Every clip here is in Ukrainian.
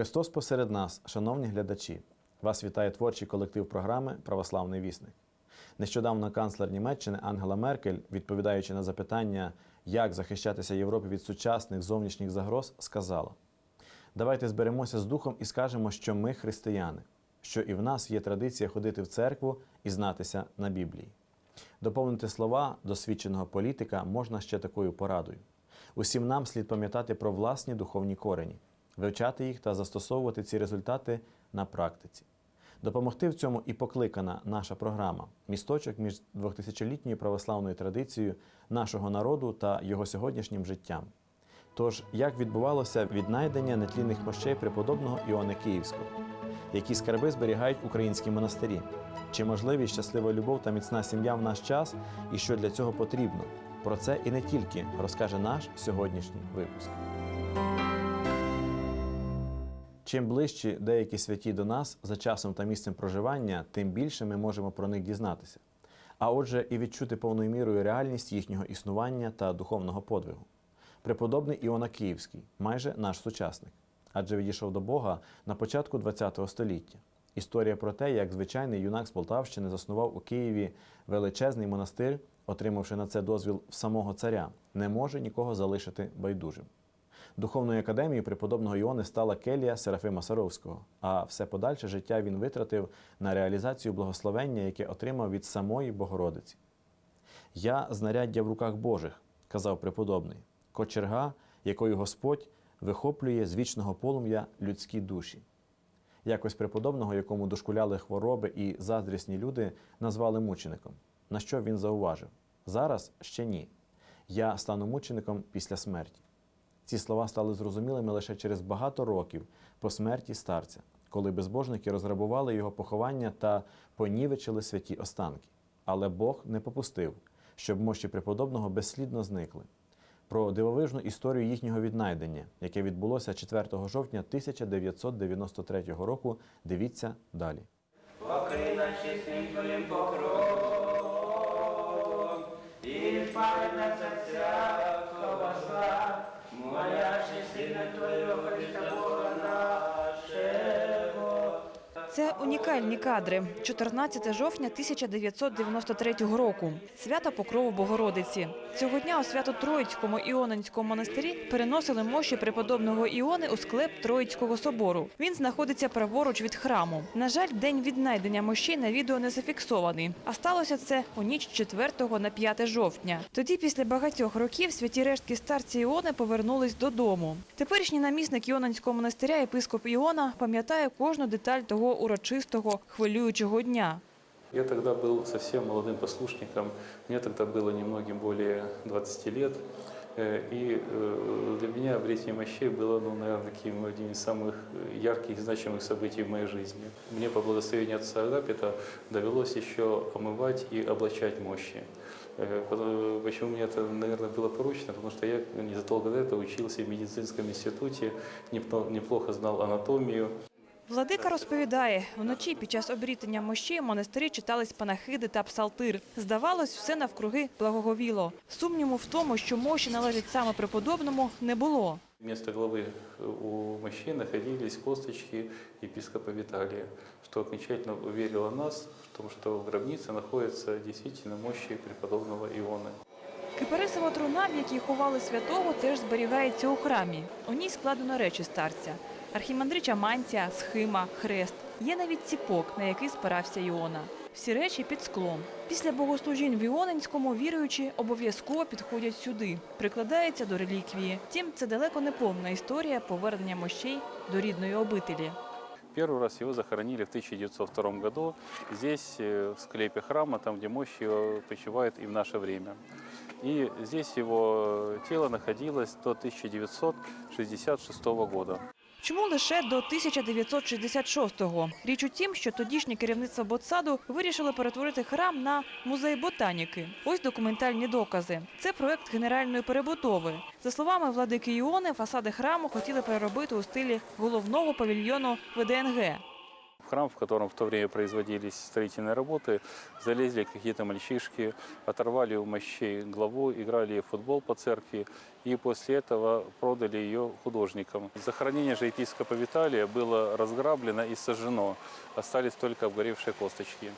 Христос посеред нас, шановні глядачі, вас вітає творчий колектив програми Православний вісник. Нещодавно канцлер Німеччини Ангела Меркель, відповідаючи на запитання, як захищатися Європі від сучасних зовнішніх загроз, сказала: Давайте зберемося з духом і скажемо, що ми християни, що і в нас є традиція ходити в церкву і знатися на Біблії. Доповнити слова досвідченого політика можна ще такою порадою. Усім нам слід пам'ятати про власні духовні корені, вивчати їх та застосовувати ці результати на практиці. Допомогти в цьому і покликана наша програма місточок між 2000-літньою православною традицією нашого народу та його сьогоднішнім життям. Тож, як відбувалося віднайдення нетлінних мощей преподобного Іоанна Київського, які скарби зберігають українські монастирі, чи можливі щаслива любов та міцна сім'я в наш час, і що для цього потрібно? Про це і не тільки розкаже наш сьогоднішній випуск. Чим ближчі деякі святі до нас за часом та місцем проживання, тим більше ми можемо про них дізнатися. А отже, і відчути повною мірою реальність їхнього існування та духовного подвигу. Преподобний Іона Київський, майже наш сучасник, адже відійшов до Бога на початку ХХ століття. Історія про те, як звичайний юнак з Полтавщини заснував у Києві величезний монастир, отримавши на це дозвіл самого царя, не може нікого залишити байдужим. Духовною академією преподобного Іони стала келія Серафима Саровського, а все подальше життя він витратив на реалізацію благословення, яке отримав від самої Богородиці. Я знаряддя в руках Божих, казав преподобний, кочерга, якою Господь вихоплює з вічного полум'я людські душі. Якось преподобного, якому дошкуляли хвороби і заздрісні люди, назвали мучеником. На що він зауважив: зараз ще ні. Я стану мучеником після смерті. Ці слова стали зрозумілими лише через багато років по смерті старця, коли безбожники розграбували його поховання та понівечили святі останки. Але Бог не попустив, щоб мощі преподобного безслідно зникли. Про дивовижну історію їхнього віднайдення, яке відбулося 4 жовтня 1993 року, дивіться далі. Покрий наші світлим покровом, і на всякого Це унікальні кадри. 14 жовтня 1993 року. Свята Покрову Богородиці. Цього дня у Свято-Троїцькому Іонинському монастирі переносили мощі преподобного Іони у склеп Троїцького собору. Він знаходиться праворуч від храму. На жаль, день віднайдення мощей на відео не зафіксований. А сталося це у ніч з 4 на 5 жовтня. Тоді, після багатьох років, святі рештки старці Іони повернулись додому. Теперішній намісник Іонинського монастиря, єпископ Іона, пам'ятає кожну деталь того урочистого хвилюючого дня. Я тогда был совсем молодым послушником, мне тогда было немногим более 20 лет, Э, и э, для меня обретение мощей было, ну, наверное, таким одним из самых ярких и значимых событий в моей жизни. Мне по благословению отца Агапита довелось еще омывать и облачать мощи. Э, пото- Почему мне это, наверное, было поручено? Потому что я незадолго до этого учился в медицинском институте, непно- неплохо знал анатомию, Владика розповідає, вночі під час обрітення мощей в монастирі читались панахиди та псалтир. Здавалось, все навкруги благоговіло. Сумніву в тому, що мощі належать саме преподобному, не було. Вместо головы у мощей находились косточки епископа Виталия, что окончательно уверило нас в том, что в гробнице находятся действительно мощи преподобного Иона. Кипарисова труна, в якій ховали святого, теж зберігається у храмі. У ній складено речі старця Архімандрича мантія, схима, хрест. Є навіть ціпок, на який спирався Іона. Всі речі під склом. Після богослужінь в Іонинському віруючі обов'язково підходять сюди, прикладаються до реліквії. Втім, це далеко не повна історія повернення мощей до рідної обителі. Первый раз его захоронили в 1902 году здесь, э, в склепе храма, там, где мощи э, почивают и в наше время. И здесь его тело находилось до 1966 года. Чому лише до 1966-го? Річ у тім, що тодішнє керівництво Ботсаду вирішило перетворити храм на музей ботаніки. Ось документальні докази. Це проект генеральної перебудови. За словами владики Іони, фасади храму хотіли переробити у стилі головного павільйону ВДНГ В храм, в котором в то время производились строительные работы, залезли какие-то мальчишки, оторвали у мощей главу, играли в футбол по церкви и после этого продали ее художникам. Захоронение же епископа Виталия было разграблено и сожжено. Остались только обгоревшие косточки.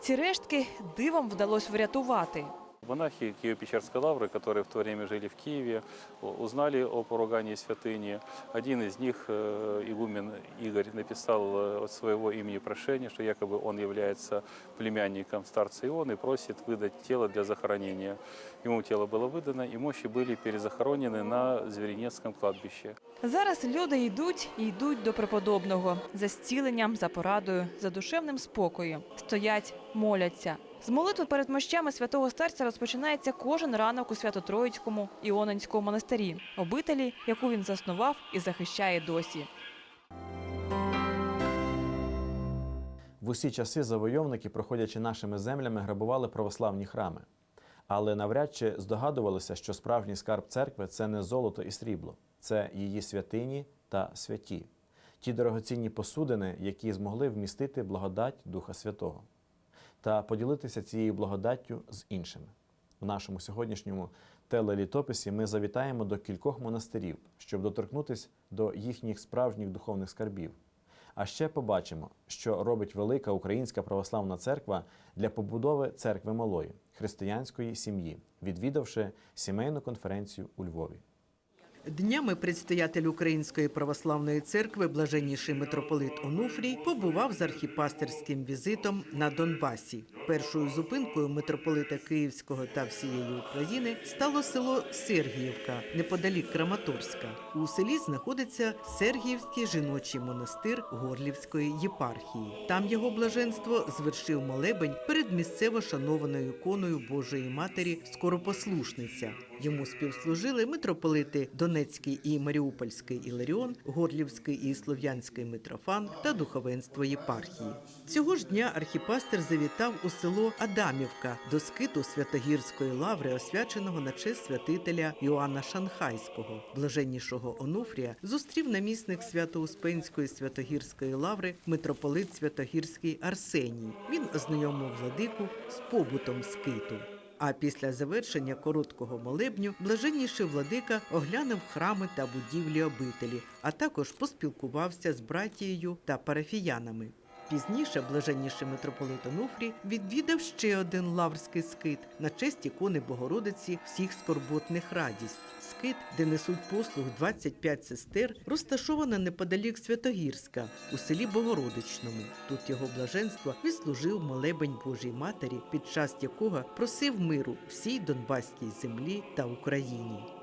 Ці рештки дивом вдалося врятувати. Монахи Киево-Печерской лавры, которые в то время жили в Киеве, у- узнали о поругании святыни. Один из них, э, игумен Игорь, написал э, от своего имени прошение, что якобы он является племянником старца Иона и просит выдать тело для захоронения. Ему тело было выдано, и мощи были перезахоронены на Зверинецком кладбище. Зараз люди йдуть і йдуть до преподобного за зціленням, за порадою, за душевним спокоєм. Стоять, моляться. З молитви перед мощами святого старця розпочинається кожен ранок у Свято-Троїцькому Іонанському монастирі, обителі, яку він заснував і захищає досі. В усі часи завойовники, проходячи нашими землями, грабували православні храми. Але навряд чи здогадувалися, що справжній скарб церкви це не золото і срібло, це її святині та святі, ті дорогоцінні посудини, які змогли вмістити благодать Духа Святого, та поділитися цією благодаттю з іншими. В нашому сьогоднішньому телелітописі ми завітаємо до кількох монастирів, щоб доторкнутися до їхніх справжніх духовних скарбів. А ще побачимо, що робить велика Українська православна церква для побудови церкви малої християнської сім'ї, відвідавши сімейну конференцію у Львові. Днями предстоятель Української православної церкви, блаженніший митрополит Онуфрій, побував з архіпастерським візитом на Донбасі. Першою зупинкою митрополита Київського та всієї України стало село Сергіївка неподалік Краматорська. У селі знаходиться Сергіївський жіночий монастир Горлівської єпархії. Там його блаженство звершив молебень перед місцево шанованою іконою Божої Матері Скоропослушниця. Йому співслужили митрополити Донецький і Маріупольський Іларіон, Горлівський і Слов'янський Митрофан та духовенство єпархії. Цього ж дня архіпастер завітав у село Адамівка до скиту Святогірської лаври, освяченого на честь святителя Йоанна Шанхайського. Блаженнішого Онуфрія зустрів намісник Свято-Успенської Святогірської лаври митрополит Святогірський Арсеній. Він ознайомив владику з побутом скиту. А після завершення короткого молебню блаженніший владика оглянув храми та будівлі обителі, а також поспілкувався з братією та парафіянами. Пізніше блаженніший митрополит Онуфрій відвідав ще один лаврський скит на честь ікони Богородиці всіх скорботних радість. Скит, де несуть послуг 25 сестер, розташована неподалік Святогірська у селі Богородичному. Тут його блаженство відслужив молебень Божій Матері, під час якого просив миру всій Донбаській землі та Україні.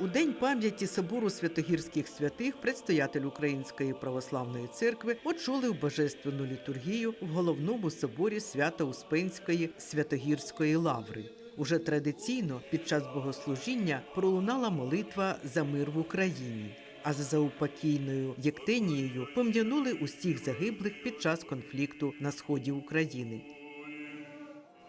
У день пам'яті собору святогірських святих предстоятель Української православної церкви очолив божественну літургію в головному соборі Свято-Успенської Святогірської лаври. Уже традиційно під час богослужіння пролунала молитва за мир в Україні. А за заупокійною єктенією пом'янули усіх загиблих під час конфлікту на сході України.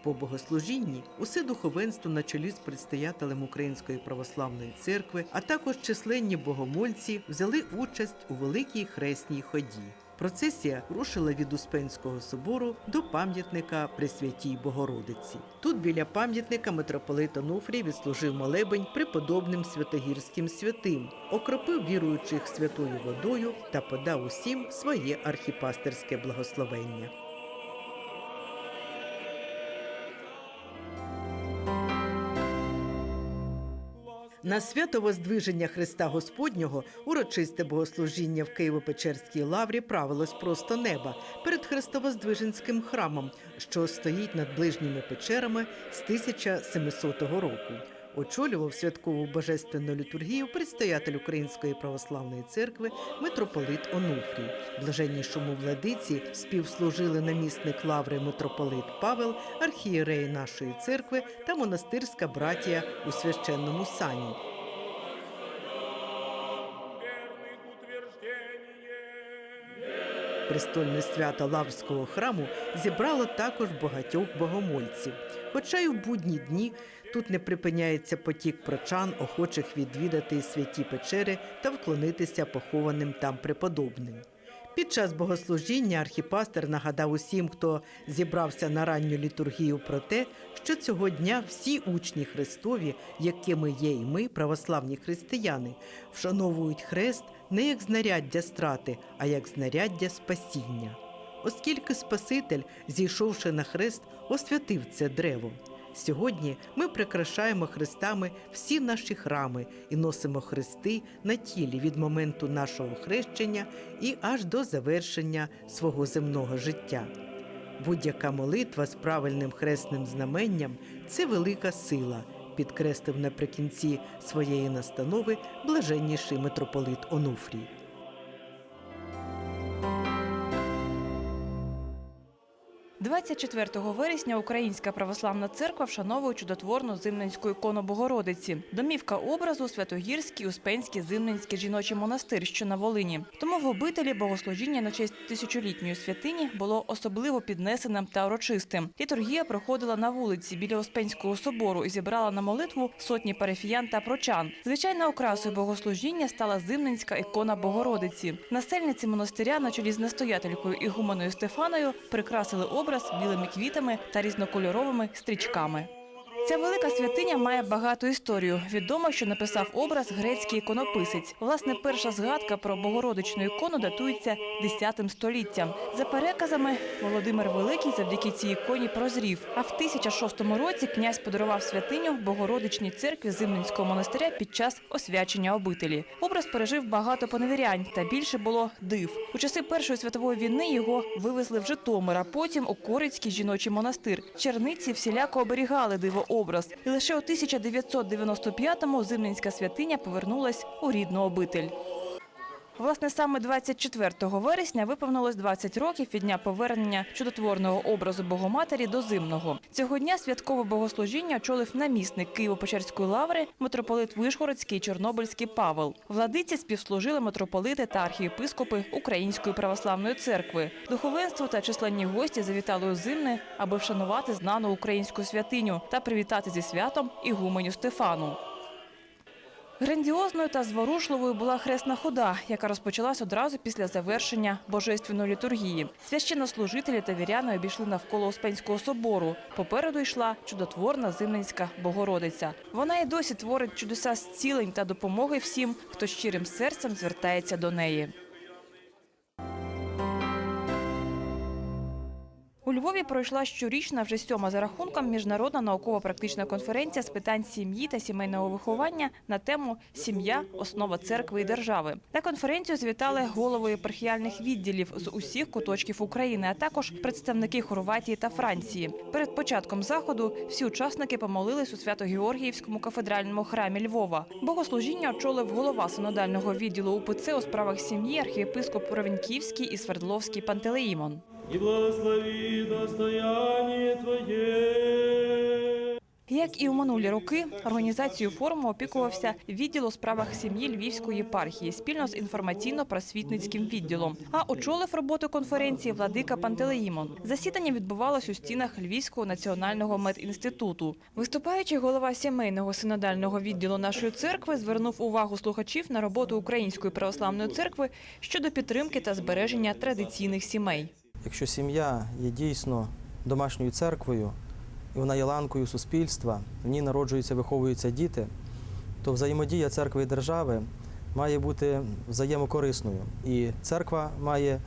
По богослужінні усе духовенство на чолі з предстоятелем Української православної церкви, а також численні богомольці взяли участь у великій хресній ході. Процесія рушила від Успенського собору до пам'ятника Пресвятій Богородиці. Тут біля пам'ятника митрополит Онуфрій відслужив молебень преподобним святогірським святим, окропив віруючих святою водою та подав усім своє архіпастерське благословення. На свято Воздвиження Христа Господнього урочисте богослужіння в Києво-Печерській лаврі правилось просто неба перед Христовоздвиженським храмом, що стоїть над ближніми печерами з 1700 року. Очолював святкову божественну літургію предстоятель Української православної церкви митрополит Онуфрій. Блаженнішому владиці співслужили намісник лаври митрополит Павел, архієрей нашої церкви та монастирська братія у священному сані. Престольне свято Лаврського храму зібрало також багатьох богомольців. Хоча й в будні дні тут не припиняється потік прочан, охочих відвідати святі печери та вклонитися похованим там преподобним. Під час богослужіння архіпастер нагадав усім, хто зібрався на ранню літургію, про те, що цього дня всі учні Христові, якими є і ми, православні християни, вшановують хрест не як знаряддя страти, а як знаряддя спасіння. Оскільки Спаситель, зійшовши на хрест, освятив це древо. Сьогодні ми прикрашаємо хрестами всі наші храми і носимо хрести на тілі від моменту нашого хрещення і аж до завершення свого земного життя. Будь-яка молитва з правильним хресним знаменням це велика сила, підкреслив наприкінці своєї настанови блаженніший митрополит Онуфрій. – 24 вересня Українська православна церква вшановує чудотворну зимненську ікону Богородиці. Домівка образу Святогірський Успенський Зимненський жіночий монастир, що на Волині. Тому в обителі богослужіння на честь тисячолітньої святині було особливо піднесеним та урочистим. Літургія проходила на вулиці біля Успенського собору і зібрала на молитву сотні парафіян та прочан. Звичайно, окрасою богослужіння стала зимненська ікона Богородиці. Насельниці монастиря на чолі з настоятелькою Ігуменою Стефаною прикрасили образ білими квітами та різнокольоровими стрічками. Ця велика святиня має багату історію. Відомо, що написав образ грецький іконописець. Власне, перша згадка про богородичну ікону датується X століттям. За переказами, Володимир Великий завдяки цій іконі прозрів. А в 1006 році князь подарував святиню Богородичній церкві Зимненського монастиря під час освячення обителі. Образ пережив багато поневірянь, та більше було див. У часи Першої світової війни його вивезли в Житомир, а потім у Корицький жіночий монастир. Черниці всіляко оберігали диво образ. І лише у 1995-му Зимненська святиня повернулась у рідну обитель. Власне, саме 24 вересня виповнилось 20 років від дня повернення чудотворного образу Богоматері до Зимного. Цього дня святкове богослужіння очолив намісник Києво-Печерської лаври, митрополит Вишгородський Чорнобильський Павел. Владиці співслужили митрополити та архієпископи Української православної церкви. Духовенство та численні гості завітали у Зимне, аби вшанувати знану українську святиню та привітати зі святом ігуменю Стефану. Грандіозною та зворушливою була хресна хода, яка розпочалась одразу після завершення божественної літургії. Священнослужителі та віряни обійшли навколо Успенського собору. Попереду йшла чудотворна зимненська Богородиця. Вона і досі творить чудеса зцілень та допомоги всім, хто щирим серцем звертається до неї. У Львові пройшла щорічна вже сьома за рахунком міжнародна науково-практична конференція з питань сім'ї та сімейного виховання на тему Сім'я основа церкви і держави. На конференцію звітали голови єпархіальних відділів з усіх куточків України, а також представники Хорватії та Франції. Перед початком заходу всі учасники помолились у Свято-Георгіївському кафедральному храмі Львова. Богослужіння очолив голова синодального відділу УПЦ у справах сім'ї архієпископ Провінківський і Свердловський Пантелеїмон. И благослови достояние Твое. Як і у минулі роки, організацією форуму опікувався відділ у справах сім'ї Львівської єпархії спільно з інформаційно-просвітницьким відділом. А очолив роботу конференції владика Пантелеїмон. Засідання відбувалось у стінах Львівського національного медінституту. Виступаючи голова сімейного синодального відділу нашої церкви звернув увагу слухачів на роботу Української православної церкви щодо підтримки та збереження традиційних сімей. Якщо сім'я є дійсно домашньою церквою, і вона є ланкою суспільства, в ній народжуються, виховуються діти, то взаємодія церкви і держави має бути взаємокорисною. І церква має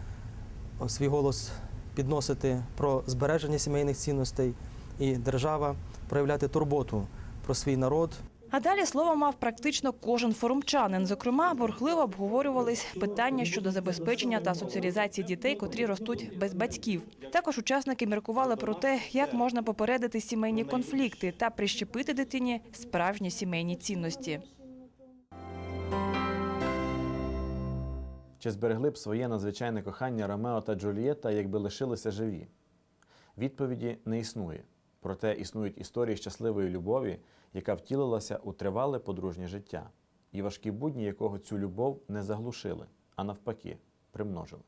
свій голос підносити про збереження сімейних цінностей, і держава проявляти турботу про свій народ, А далі слово мав практично кожен форумчанин. Зокрема, бурхливо обговорювались питання щодо забезпечення та соціалізації дітей, котрі ростуть без батьків. Також учасники міркували про те, як можна попередити сімейні конфлікти та прищепити дитині справжні сімейні цінності. Чи зберегли б своє надзвичайне кохання Ромео та Джульєтта, якби лишилися живі? Відповіді не існує. Проте існують історії щасливої любові, яка втілилася у тривале подружнє життя, і важкі будні якого цю любов не заглушили, а навпаки, примножили.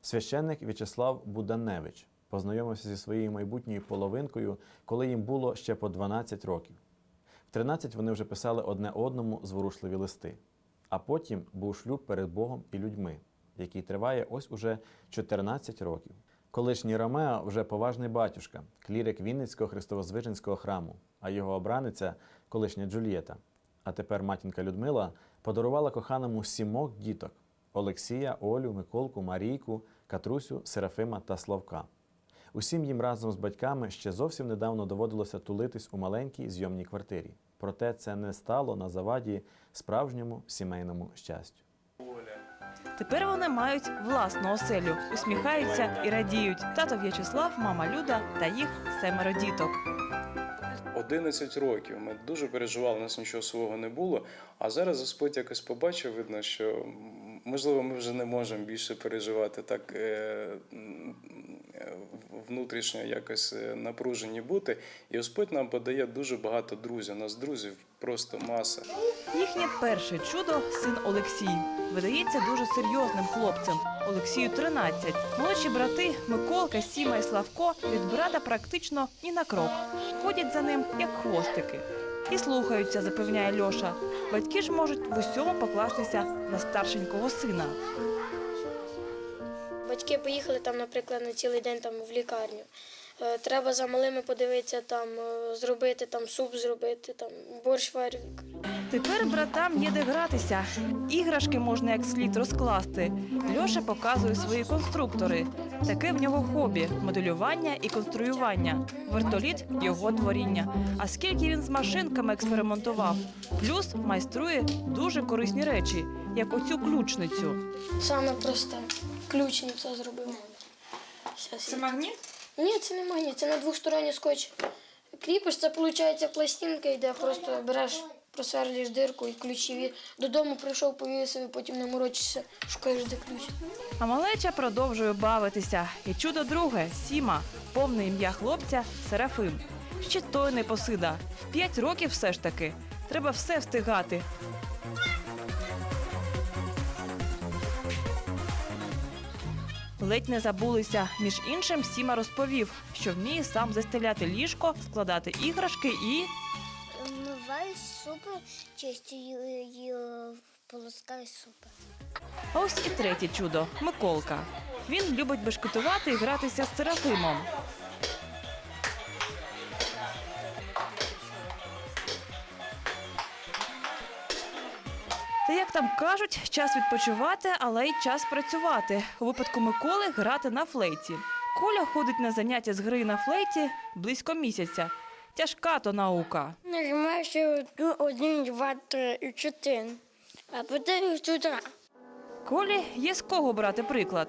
Священник В'ячеслав Буданевич познайомився зі своєю майбутньою половинкою, коли їм було ще по 12 років. В 13 вони вже писали одне одному зворушливі листи. А потім був шлюб перед Богом і людьми, який триває ось уже 14 років. Колишній Ромео вже поважний батюшка, клірик Вінницького Христовозвиженського храму, а його обраниця колишня Джульєта. А тепер матінка Людмила подарувала коханому сімох діток Олексія, Олю, Миколку, Марійку, Катрусю, Серафима та Славка. Усім їм разом з батьками ще зовсім недавно доводилося тулитись у маленькій зйомній квартирі. Проте це не стало на заваді справжньому сімейному щастю. Тепер вони мають власну оселю, усміхаються і радіють. Тато В'ячеслав, мама Люда та їх семеро діток. 11 років. Ми дуже переживали, у нас нічого свого не було. А зараз Господь якось побачив, видно, що можливо ми вже не можемо більше переживати так е, внутрішньо якось е, напружені бути. І Господь нам подає дуже багато друзів. У нас друзів просто маса. Їхнє перше чудо син Олексій. Видається дуже серйозним хлопцем. Олексію 13. Молодші брати Миколка, Сіма і Славко від брата практично ні на крок. Ходять за ним, як хвостики. І слухаються, запевняє Льоша. Батьки ж можуть в усьому покластися на старшенького сина. Батьки поїхали там, наприклад, на цілий день там в лікарню. Е, Треба за малими подивитися, там е, зробити там суп зробити, там борщ варю. Тепер братам є де гратися. Іграшки можна як слід розкласти. Льоша показує свої конструктори. Таке в нього хобі моделювання і конструювання. Вертоліт його творіння. А скільки він з машинками експериментував. Плюс майструє дуже корисні речі, як оцю ключницю. Саме просте. Ключниця зробив. Щас я- магніт? Ні, це не магніт, це на двосторонній скотч. Кріпиш, це виходить пластинка, йде, просто береш, просверлюєш дирку і ключі. від- Додому прийшов, повісив, і потім не морочишся, шукаєш де ключ. А малеча продовжує бавитися. І чудо друге Сіма, повне ім'я хлопця Серафим. Ще той не посида. П'ять років все ж таки. Треба все встигати. Ледь не забулися. Між іншим, Сіма розповів, що вміє сам застеляти ліжко, складати іграшки і Миваю супи, чистю її, полоскаю супи. А ось і третє чудо Миколка. Він любить бешкетувати і гратися з Серафимом. Як там кажуть, час відпочивати, але й час працювати. У випадку Миколи грати на флейті. Коля ходить на заняття з гри на флейті близько місяця. Тяжка то наука. Нажимаєш один, два, три і чотири. А потім сюди. Колі є з кого брати приклад.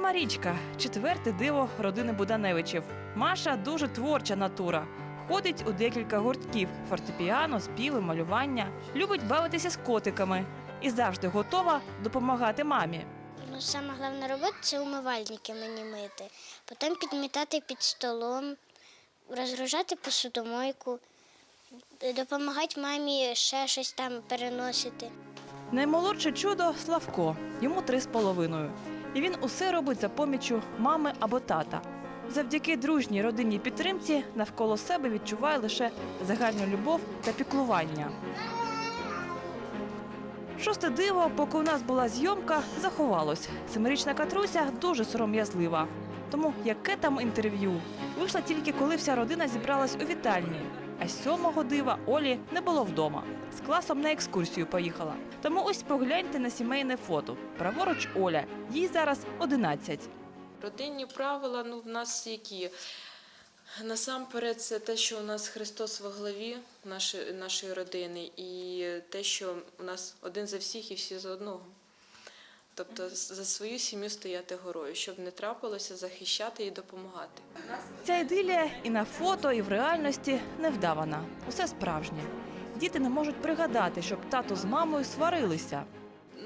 Марічка, четверте диво родини Буданевичів. Маша дуже творча натура. Ходить у декілька гуртків: фортепіано, співи, малювання. Любить бавитися з котиками і завжди готова допомагати мамі. Ну, сама головна робота це умивальники мені мити. Потім підмітати під столом, розгружати посудомойку, допомагати мамі ще щось там переносити. Наймолодше чудо Славко, йому три з половиною. І він усе робить за помічю мами або тата. Завдяки дружній родинній підтримці навколо себе відчуває лише загальну любов та піклування. Шосте диво, поки у нас була зйомка, заховалось. Семирічна Катруся дуже сором'язлива. Тому яке там інтерв'ю? Вийшла тільки коли вся родина зібралась у вітальні. А сьомого дива Олі не було вдома. З класом на екскурсію поїхала. Тому ось погляньте на сімейне фото. Праворуч Оля, їй зараз 11. Родинні правила ну, в нас які? Насамперед, це те, що у нас Христос во главі нашої, нашої родини, і те, що у нас один за всіх і всі за одного. Тобто за свою сім'ю стояти горою, щоб не трапилося, захищати і допомагати. Ця ідилія і на фото, і в реальності невдавана. Усе справжнє. Діти не можуть пригадати, щоб тато з мамою сварилися.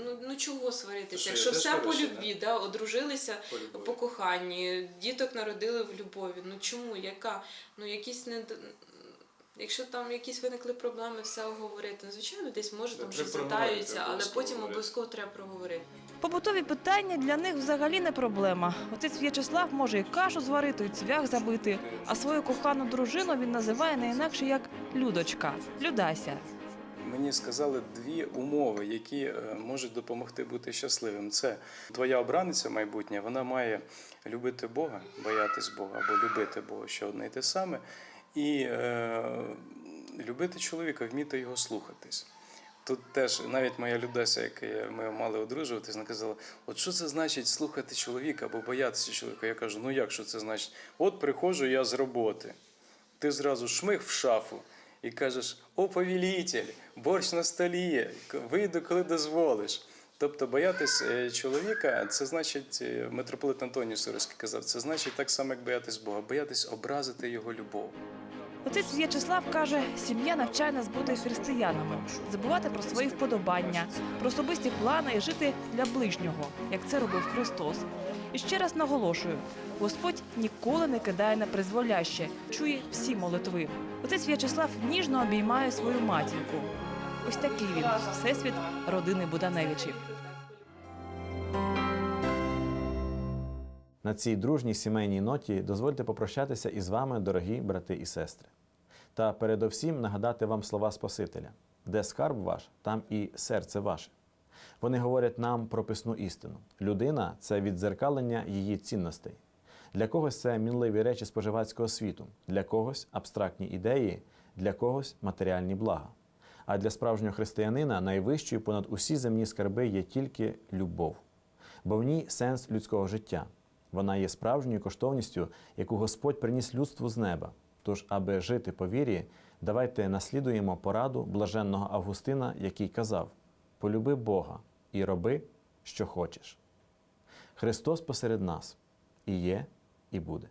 Ну, ну чого сваритися? Що, Якщо все по любві, да? одружилися По по коханні, діток народили в любові. Ну чому? Яка? Ну якісь не Якщо там якісь виникли проблеми, все оговорити. Звичайно, десь може там щось проговорити, але потім обов'язково треба проговорити. Побутові питання для них взагалі не проблема. Отець В'ячеслав може і кашу зварити, і цвях забити, а свою кохану дружину він називає не інакше як Людочка, Людася. Мені сказали дві умови, які е, можуть допомогти бути щасливим. Це твоя обраниця майбутня, вона має любити Бога, боятись Бога або любити Бога, що одне й те саме, і е, любити чоловіка, вміти його слухатись. Тут теж навіть моя Людася, яка ми мали одружуватись, вона казала: от що це значить слухати чоловіка або боятися чоловіка? Я кажу, ну як що це значить? От приходжу я з роботи. Ти зразу шмих в шафу і кажеш: О, повелитель, борщ на столі, вийду, коли дозволиш. Тобто боятись е, чоловіка, це значить, е, митрополит Антоній Сирський казав, це значить так само, як боятись Бога, боятись образити його любов. Отець В'ячеслав каже, сім'я навчає нас бути християнами, забувати про свої вподобання, про особисті плани і жити для ближнього, як це робив Христос. І ще раз наголошую: Господь ніколи не кидає на призволяще, чує всі молитви. Отець В'ячеслав ніжно обіймає свою матінку. Ось такий він всесвіт родини Буданевичів. На цій дружній сімейній ноті дозвольте попрощатися із вами, дорогі брати і сестри. Та передовсім нагадати вам слова Спасителя: де скарб ваш, там і серце ваше. Вони говорять нам прописну істину. Людина це віддзеркалення її цінностей. Для когось це мінливі речі споживацького світу, для когось абстрактні ідеї, для когось матеріальні блага. А для справжнього християнина найвищою понад усі земні скарби є тільки любов, бо в ній сенс людського життя. Вона є справжньою коштовністю, яку Господь приніс людству з неба. Тож, аби жити по вірі, давайте наслідуємо пораду блаженного Августина, який казав: полюби Бога і роби, що хочеш. Христос посеред нас і є, і буде.